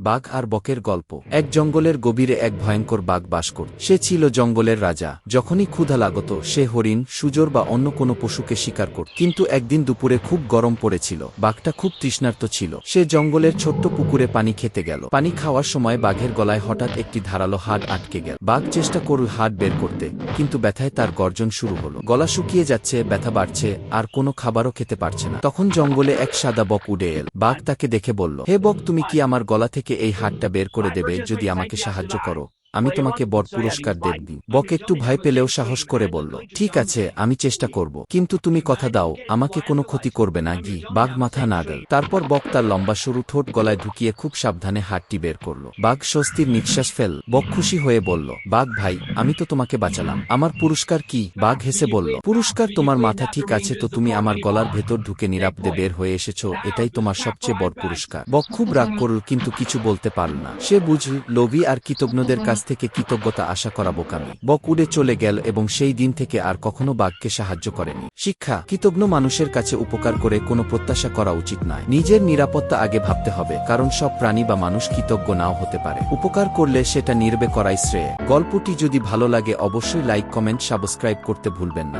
বাঘ আর বকের গল্প। এক জঙ্গলের গভীরে এক ভয়ঙ্কর বাঘ বাস করত সে ছিল জঙ্গলের রাজা। যখনই ক্ষুধা লাগত, সে হরিণ, সুজোর বা অন্য কোনো পশুকে শিকার করত কিন্তু একদিন দুপুরে খুব গরম পড়েছিল। বাঘটা খুব তৃষ্ণার্ত ছিল। সে জঙ্গলের ছোট্ট পুকুরে পানি খেতে গেল। পানি খাওয়ার সময় বাঘের গলায় হঠাৎ একটি ধারালো হাড় আটকে গেল। বাঘ চেষ্টা করল হাড় বের করতে, কিন্তু ব্যথায় তার গর্জন শুরু হলো। গলা শুকিয়ে যাচ্ছে, ব্যথা বাড়ছে, আর কোনো খাবারও খেতে পারছে না। তখন জঙ্গলে এক সাদা বক উড়ে এল। বাঘ তাকে দেখে বলল, হে বক, তুমি কি আমার গলা থেকে এই হাতটা বের করে দেবে যদি আমাকে সাহায্য করো। আমি তোমাকে বড় পুরস্কার দেব বক একটু ভয় পেলেও সাহস করে বলল, ঠিক আছে, আমি চেষ্টা করব। কিন্তু তুমি কথা দাও, আমাকে কোনো ক্ষতি করবে না, গি। বাঘ মাথা নাড়ল তারপর বক তার লম্বা সরু ঠোঁট গলায় ঢুকিয়ে খুব সাবধানে হাতটি বের করল। বাঘ স্বস্তির নিঃশ্বাস ফেল। বক খুশি হয়ে বলল, বাঘ ভাই, আমি তো তোমাকে বাঁচালাম। আমার পুরস্কার কি? বাঘ হেসে বলল, পুরস্কার তোমার মাথা ঠিক আছে তো তুমি আমার গলার ভেতর ঢুকে নিরাপদে বের হয়ে এসেছ, এটাই তোমার সবচেয়ে বড় পুরস্কার। বক খুব রাগ করল, কিন্তু কিছু বলতে পারল না। সে বুঝল, লোভী আর কৃতজ্ঞদের কাছ থেকে কৃতজ্ঞতা আশা করা বোকামি বক উড়ে চলে গেল এবং সেই দিন থেকে আর কখনো বাঘকে সাহায্য করেনি। শিক্ষা, কৃতজ্ঞ মানুষের কাছে উপকার করে কোনো প্রত্যাশা করা উচিত নয়। নিজের নিরাপত্তা আগে ভাবতে হবে, কারণ সব প্রাণী বা মানুষ কৃতজ্ঞ নাও হতে পারে। উপকার করলে সেটা নির্বে করাই শ্রেয়। গল্পটি যদি ভালো লাগে, অবশ্যই লাইক, কমেন্ট, সাবস্ক্রাইব করতে ভুলবেন না।